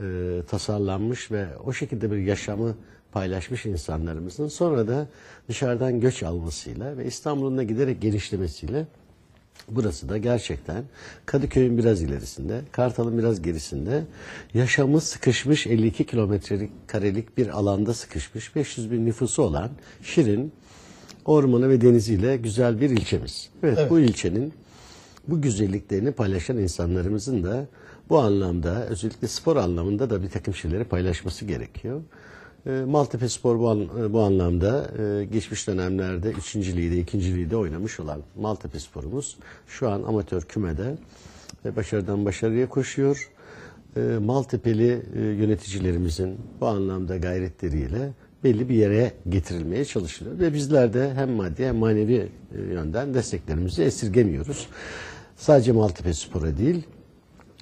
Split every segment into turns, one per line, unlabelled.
e, tasarlanmış ve o şekilde bir yaşamı paylaşmış insanlarımızın sonra da dışarıdan göç almasıyla ve İstanbul'un da giderek genişlemesiyle Burası da gerçekten Kadıköy'ün biraz ilerisinde, Kartal'ın biraz gerisinde yaşamı sıkışmış 52 kilometrelik karelik bir alanda sıkışmış 500 bin nüfusu olan Şirin ormanı ve deniziyle güzel bir ilçemiz. Evet,
Evet.
bu ilçenin bu güzelliklerini paylaşan insanlarımızın da bu anlamda özellikle spor anlamında da bir takım şeyleri paylaşması gerekiyor. E, Maltepe Spor bu, an- e, bu anlamda e, geçmiş dönemlerde 3. ligde, 2. ligde oynamış olan Maltepe Spor'umuz şu an amatör kümede başarıdan başarıya koşuyor. E, Maltepe'li yöneticilerimizin bu anlamda gayretleriyle belli bir yere getirilmeye çalışılıyor. Ve bizler de hem maddi hem manevi e, yönden desteklerimizi esirgemiyoruz. Sadece Maltepe Spor'a değil,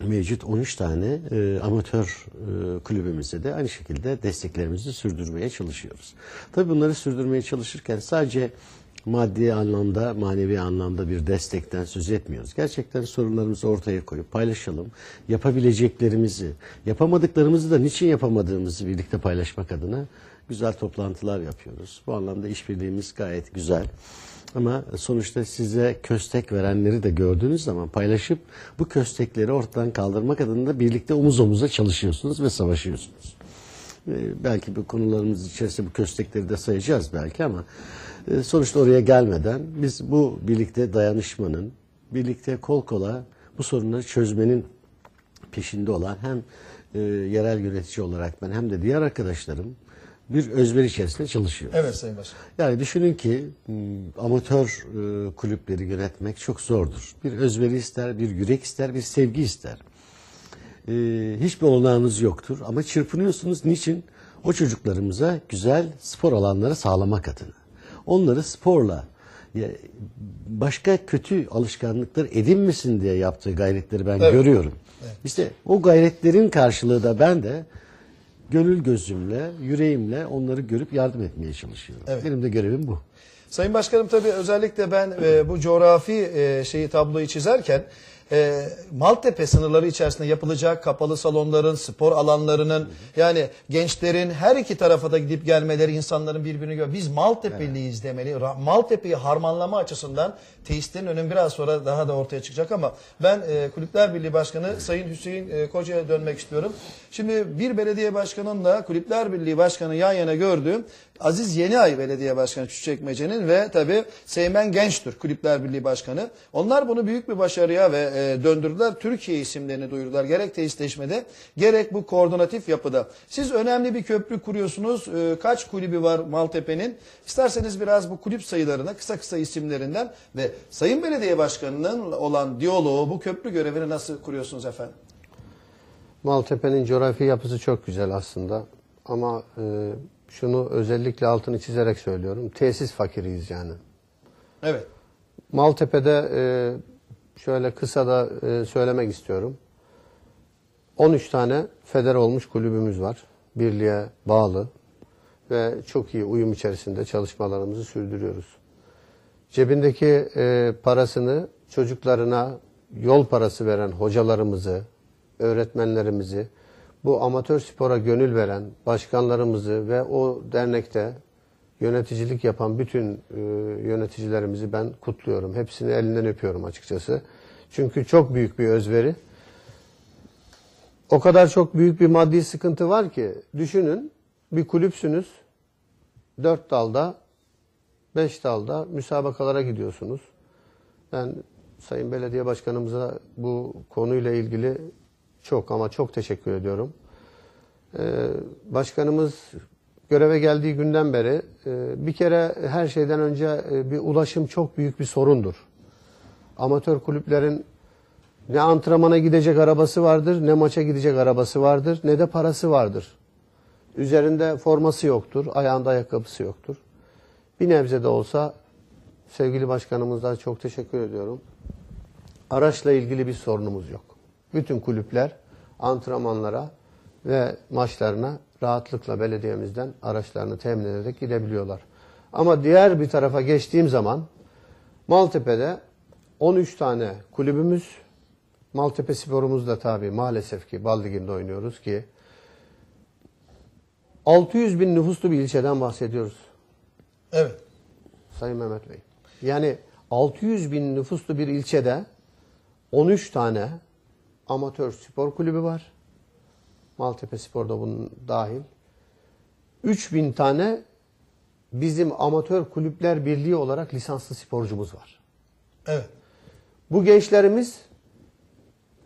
mevcut 13 tane e, amatör e, kulübümüzde de aynı şekilde desteklerimizi sürdürmeye çalışıyoruz. Tabii bunları sürdürmeye çalışırken sadece maddi anlamda, manevi anlamda bir destekten söz etmiyoruz. Gerçekten sorunlarımızı ortaya koyup paylaşalım. Yapabileceklerimizi, yapamadıklarımızı da niçin yapamadığımızı birlikte paylaşmak adına güzel toplantılar yapıyoruz. Bu anlamda işbirliğimiz gayet güzel. Ama sonuçta size köstek verenleri de gördüğünüz zaman paylaşıp bu köstekleri ortadan kaldırmak adına birlikte omuz omuza çalışıyorsunuz ve savaşıyorsunuz. Ee, belki bu konularımız içerisinde bu köstekleri de sayacağız belki ama e, sonuçta oraya gelmeden biz bu birlikte dayanışmanın, birlikte kol kola bu sorunları çözmenin peşinde olan hem e, yerel yönetici olarak ben hem de diğer arkadaşlarım bir özveri içerisinde çalışıyoruz.
Evet Sayın Başkan.
Yani düşünün ki m, amatör e, kulüpleri yönetmek çok zordur. Bir özveri ister, bir yürek ister, bir sevgi ister. E, hiçbir olanağınız yoktur ama çırpınıyorsunuz. Niçin? O çocuklarımıza güzel spor alanları sağlamak adına. Onları sporla başka kötü alışkanlıklar edinmesin diye yaptığı gayretleri ben
Evet.
görüyorum. İşte o gayretlerin karşılığı da ben de gönül gözümle, yüreğimle onları görüp yardım etmeye çalışıyorum.
Evet.
Benim de görevim bu.
Sayın Başkanım tabii özellikle ben e, bu coğrafi e, şeyi tabloyu çizerken e, Maltepe sınırları içerisinde yapılacak kapalı salonların, spor alanlarının yani gençlerin her iki tarafa da gidip gelmeleri, insanların birbirini gör. Biz Maltepe'liyiz demeli. Ra- Maltepe'yi harmanlama açısından tesislerin önemi biraz sonra daha da ortaya çıkacak ama ben e, Kulüpler Birliği Başkanı Sayın Hüseyin e, Koca'ya dönmek istiyorum. Şimdi bir belediye başkanınla Kulüpler Birliği Başkanı yan yana gördüğüm Aziz Yeniay Belediye Başkanı Küçükçekmece'nin ve tabii Seymen Gençtür Kulüpler Birliği Başkanı. Onlar bunu büyük bir başarıya ve e, döndürdüler. Türkiye isimlerini duyurdular. Gerek tesisleşmede gerek bu koordinatif yapıda. Siz önemli bir köprü kuruyorsunuz. E, kaç kulübü var Maltepe'nin? İsterseniz biraz bu kulüp sayılarına kısa kısa isimlerinden ve Sayın Belediye Başkanı'nın olan diyaloğu bu köprü görevini nasıl kuruyorsunuz efendim?
Maltepe'nin coğrafi yapısı çok güzel aslında. Ama e, şunu özellikle altını çizerek söylüyorum. Tesis fakiriyiz yani.
Evet.
Maltepe'de e, şöyle kısa da e, söylemek istiyorum. 13 tane feder olmuş kulübümüz var. Birliğe bağlı ve çok iyi uyum içerisinde çalışmalarımızı sürdürüyoruz. Cebindeki e, parasını çocuklarına yol parası veren hocalarımızı, öğretmenlerimizi, bu amatör spora gönül veren başkanlarımızı ve o dernekte yöneticilik yapan bütün e, yöneticilerimizi ben kutluyorum. Hepsini elinden öpüyorum açıkçası. Çünkü çok büyük bir özveri. O kadar çok büyük bir maddi sıkıntı var ki düşünün bir kulüpsünüz. Dört dalda, beş dalda müsabakalara gidiyorsunuz. Ben Sayın Belediye Başkanımıza bu konuyla ilgili çok ama çok teşekkür ediyorum. Ee, başkanımız göreve geldiği günden beri e, bir kere her şeyden önce e, bir ulaşım çok büyük bir sorundur. Amatör kulüplerin ne antrenmana gidecek arabası vardır, ne maça gidecek arabası vardır, ne de parası vardır. Üzerinde forması yoktur, ayağında ayakkabısı yoktur. Bir nebze de olsa sevgili başkanımıza çok teşekkür ediyorum. Araçla ilgili bir sorunumuz yok. Bütün kulüpler antrenmanlara ve maçlarına rahatlıkla belediyemizden araçlarını temin ederek gidebiliyorlar. Ama diğer bir tarafa geçtiğim zaman Maltepe'de 13 tane kulübümüz, Maltepe sporumuz da tabii maalesef ki Bal Ligi'nde oynuyoruz ki 600 bin nüfuslu bir ilçeden bahsediyoruz
Evet.
Sayın Mehmet Bey. Yani 600 bin nüfuslu bir ilçede 13 tane amatör spor kulübü var. Maltepe Spor da bunun dahil. 3000 tane bizim amatör kulüpler birliği olarak lisanslı sporcumuz var.
Evet.
Bu gençlerimiz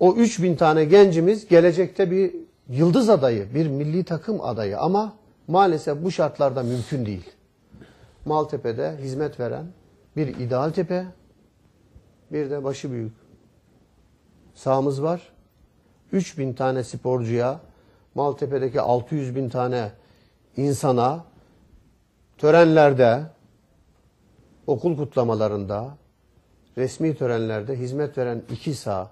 o 3000 tane gencimiz gelecekte bir yıldız adayı, bir milli takım adayı ama maalesef bu şartlarda mümkün değil. Maltepe'de hizmet veren bir İdealtepe, bir de başı büyük sahamız var. 3000 tane sporcuya, Maltepe'deki 600 bin tane insana törenlerde, okul kutlamalarında, resmi törenlerde hizmet veren iki saha.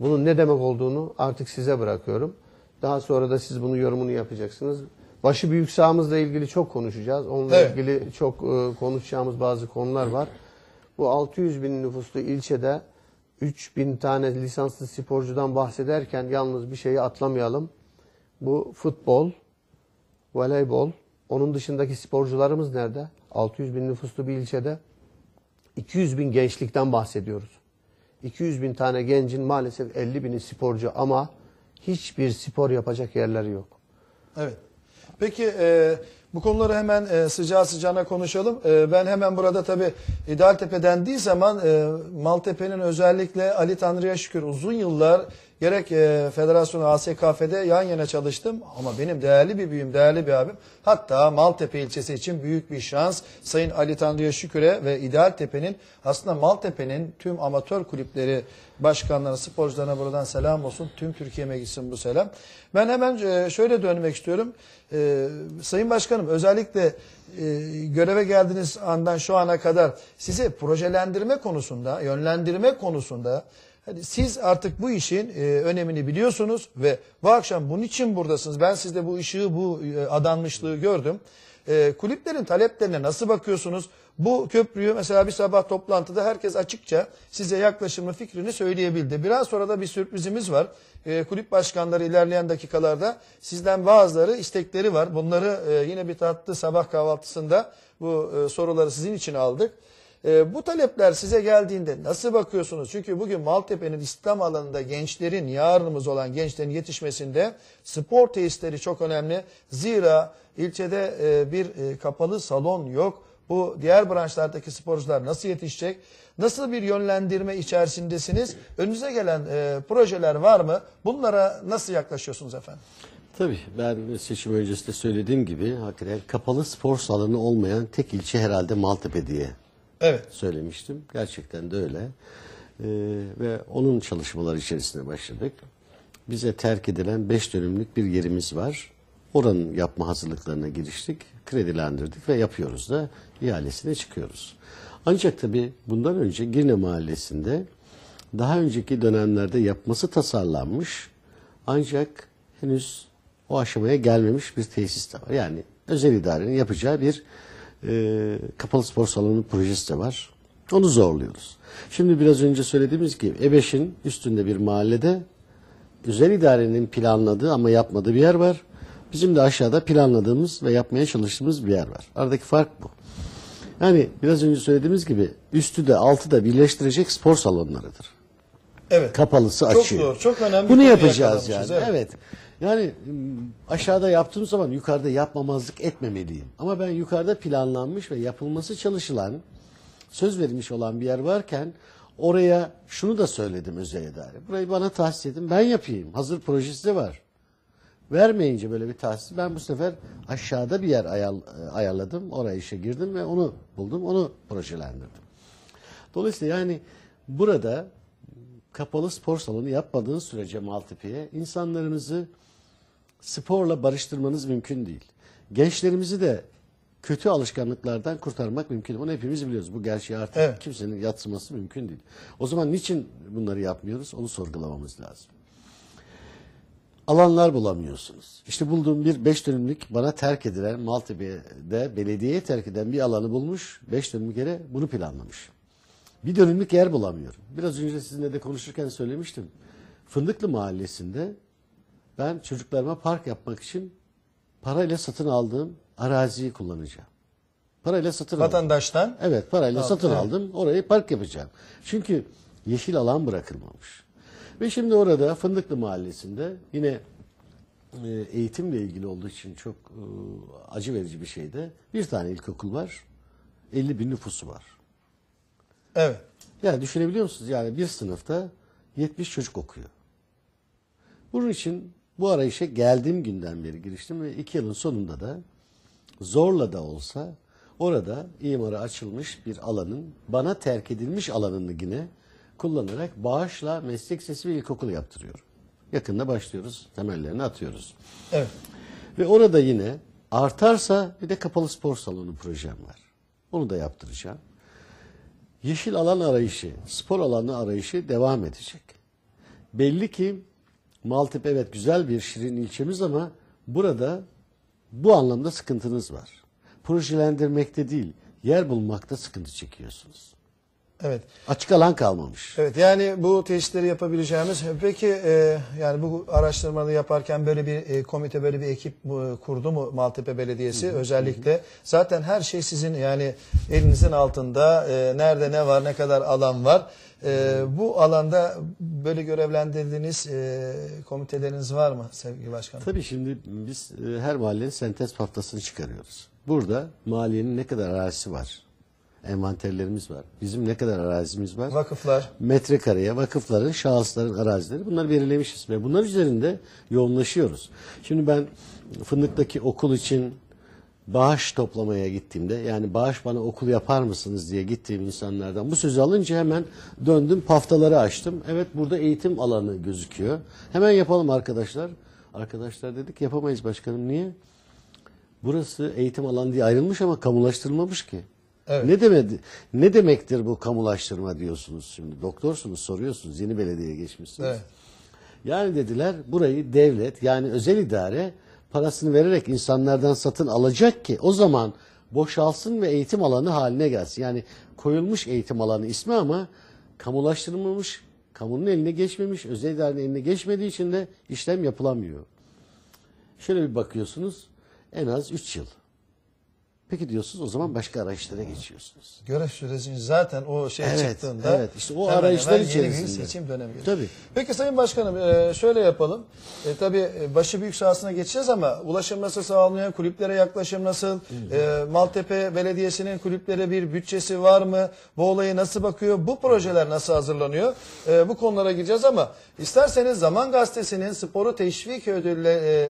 Bunun ne demek olduğunu artık size bırakıyorum. Daha sonra da siz bunun yorumunu yapacaksınız. Başı büyük sahamızla ilgili çok konuşacağız. Onunla
Evet.
ilgili çok e, konuşacağımız bazı konular var. Bu 600 bin nüfuslu ilçede 3000 tane lisanslı sporcudan bahsederken yalnız bir şeyi atlamayalım. Bu futbol, voleybol, onun dışındaki sporcularımız nerede? 600 bin nüfuslu bir ilçede 200 bin gençlikten bahsediyoruz. 200 bin tane gencin maalesef 50 bini sporcu ama hiçbir spor yapacak yerleri yok.
Evet. Peki e, bu konuları hemen e, sıcağı sıcağına konuşalım. E, ben hemen burada tabii İdealtepe dendiği zaman e, Maltepe'nin özellikle Ali Tanrı'ya şükür uzun yıllar gerek e, Federasyon ASKF'de yan yana çalıştım ama benim değerli bir büyüğüm, değerli bir abim. Hatta Maltepe ilçesi için büyük bir şans Sayın Ali Tanrı'ya şüküre ve İdealtepe'nin aslında Maltepe'nin tüm amatör kulüpleri başkanlarına, sporcularına buradan selam olsun. Tüm Türkiye'me gitsin bu selam. Ben hemen e, şöyle dönmek istiyorum. E, Sayın Başkanım özellikle e, göreve geldiğiniz andan şu ana kadar sizi projelendirme konusunda, yönlendirme konusunda Hadi siz artık bu işin e, önemini biliyorsunuz ve bu akşam bunun için buradasınız. Ben sizde bu ışığı, bu e, adanmışlığı gördüm. E, kulüplerin taleplerine nasıl bakıyorsunuz? Bu köprüyü mesela bir sabah toplantıda herkes açıkça size yaklaşımı fikrini söyleyebildi. Biraz sonra da bir sürprizimiz var. E, kulüp başkanları ilerleyen dakikalarda sizden bazıları istekleri var. Bunları e, yine bir tatlı sabah kahvaltısında bu e, soruları sizin için aldık. E, bu talepler size geldiğinde nasıl bakıyorsunuz? Çünkü bugün Maltepe'nin İslam alanında gençlerin, yarınımız olan gençlerin yetişmesinde spor tesisleri çok önemli. Zira ilçede e, bir e, kapalı salon yok. Bu diğer branşlardaki sporcular nasıl yetişecek? Nasıl bir yönlendirme içerisindesiniz? Önünüze gelen e, projeler var mı? Bunlara nasıl yaklaşıyorsunuz efendim?
Tabii ben seçim öncesinde söylediğim gibi hakikaten kapalı spor salonu olmayan tek ilçe herhalde Maltepe diye
Evet.
söylemiştim. Gerçekten de öyle. Ee, ve onun çalışmaları içerisine başladık. Bize terk edilen 5 dönümlük bir yerimiz var. Oranın yapma hazırlıklarına giriştik. Kredilendirdik ve yapıyoruz da ihalesine çıkıyoruz. Ancak tabii bundan önce Girne Mahallesi'nde daha önceki dönemlerde yapması tasarlanmış ancak henüz o aşamaya gelmemiş bir tesis de var. Yani özel idarenin yapacağı bir e, kapalı spor salonu projesi de var. Onu zorluyoruz. Şimdi biraz önce söylediğimiz gibi E5'in üstünde bir mahallede özel idarenin planladığı ama yapmadığı bir yer var. Bizim de aşağıda planladığımız ve yapmaya çalıştığımız bir yer var. Aradaki fark bu. Yani biraz önce söylediğimiz gibi üstü de altı da birleştirecek spor salonlarıdır.
Evet.
Kapalısı
Çok
açıyor.
doğru, çok önemli
Bunu yapacağız yani. Evet.
evet.
Yani aşağıda yaptığım zaman yukarıda yapmamazlık etmemeliyim. Ama ben yukarıda planlanmış ve yapılması çalışılan, söz verilmiş olan bir yer varken oraya şunu da söyledim özel idare. Burayı bana tahsis edin ben yapayım. Hazır projesi var. Vermeyince böyle bir tahsis ben bu sefer aşağıda bir yer ayar, ayarladım. Oraya işe girdim ve onu buldum. Onu projelendirdim. Dolayısıyla yani burada kapalı spor salonu yapmadığın sürece Maltepe'ye insanlarımızı sporla barıştırmanız mümkün değil. Gençlerimizi de kötü alışkanlıklardan kurtarmak mümkün. Bunu hepimiz biliyoruz. Bu gerçeği artık
Evet.
kimsenin yatsıması mümkün değil. O zaman niçin bunları yapmıyoruz? Onu sorgulamamız lazım. Alanlar bulamıyorsunuz. İşte bulduğum bir 5 dönümlük bana terk edilen Maltepe'de belediyeye terk eden bir alanı bulmuş. 5 dönümlük yere bunu planlamış. Bir dönümlük yer bulamıyorum. Biraz önce sizinle de konuşurken söylemiştim. Fındıklı Mahallesi'nde ben çocuklarıma park yapmak için parayla satın aldığım araziyi kullanacağım. Parayla satın aldım.
Vatandaştan
Evet parayla
Tamam,
satın
evet.
aldım. Orayı park yapacağım. Çünkü yeşil alan bırakılmamış. Ve şimdi orada Fındıklı Mahallesi'nde yine e, eğitimle ilgili olduğu için çok e, acı verici bir şeyde bir tane ilkokul var. 50 bin nüfusu var.
evet.
Yani düşünebiliyor musunuz? Yani bir sınıfta 70 çocuk okuyor. Bunun için bu arayışa geldiğim günden beri giriştim ve iki yılın sonunda da zorla da olsa orada imara açılmış bir alanın bana terk edilmiş alanını yine kullanarak bağışla meslek sesi ve ilkokul yaptırıyorum. Yakında başlıyoruz, temellerini atıyoruz.
Evet.
Ve orada yine artarsa bir de kapalı spor salonu projem var. Onu da yaptıracağım. Yeşil alan arayışı, spor alanı arayışı devam edecek. Belli ki Maltepe evet güzel bir şirin ilçemiz ama burada bu anlamda sıkıntınız var. Projelendirmekte değil, yer bulmakta sıkıntı çekiyorsunuz.
Evet.
Açık alan kalmamış.
Evet yani bu teşhisleri yapabileceğimiz peki e, yani bu araştırmaları yaparken böyle bir e, komite böyle bir ekip e, kurdu mu Maltepe Belediyesi özellikle zaten her şey sizin yani elinizin altında e, nerede ne var ne kadar alan var E, bu alanda böyle görevlendirdiğiniz e, komiteleriniz var mı sevgili başkanım?
Tabii şimdi biz e, her mahallenin sentez haftasını çıkarıyoruz. Burada mahallenin ne kadar arazisi var? Envanterlerimiz var. Bizim ne kadar arazimiz var?
Vakıflar
metrekareye vakıfların, şahısların arazileri bunları belirlemişiz ve bunlar üzerinde yoğunlaşıyoruz. Şimdi ben Fındık'taki okul için bağış toplamaya gittiğimde yani bağış bana okul yapar mısınız diye gittiğim insanlardan bu sözü alınca hemen döndüm paftaları açtım. Evet burada eğitim alanı gözüküyor. Hemen yapalım arkadaşlar. Arkadaşlar dedik yapamayız başkanım niye? Burası eğitim alanı diye ayrılmış ama kamulaştırılmamış ki.
Evet.
Ne demedi? Ne demektir bu kamulaştırma diyorsunuz şimdi? Doktorsunuz, soruyorsunuz. Yeni belediyeye geçmişsiniz.
Evet.
Yani dediler burayı devlet yani özel idare parasını vererek insanlardan satın alacak ki o zaman boşalsın ve eğitim alanı haline gelsin. Yani koyulmuş eğitim alanı ismi ama kamulaştırılmamış, kamunun eline geçmemiş, özel idarenin eline geçmediği için de işlem yapılamıyor. Şöyle bir bakıyorsunuz en az 3 yıl. Peki diyorsunuz o zaman başka araçlara geçiyorsunuz.
görev süresi zaten o şey
Evet,
çıktığında
evet. İşte o arayışlar
hemen yeni bir
içerisinde.
seçim dönemi geliyor.
Tabii.
Peki Sayın Başkanım e, şöyle yapalım. E, tabii e, başı büyük sahasına geçeceğiz ama ulaşım nasıl sağlanıyor? Kulüplere yaklaşım nasıl? E, Maltepe Belediyesi'nin kulüplere bir bütçesi var mı? Bu olayı nasıl bakıyor? Bu projeler nasıl hazırlanıyor? E, bu konulara gireceğiz ama isterseniz Zaman Gazetesi'nin sporu teşvik ödülle e,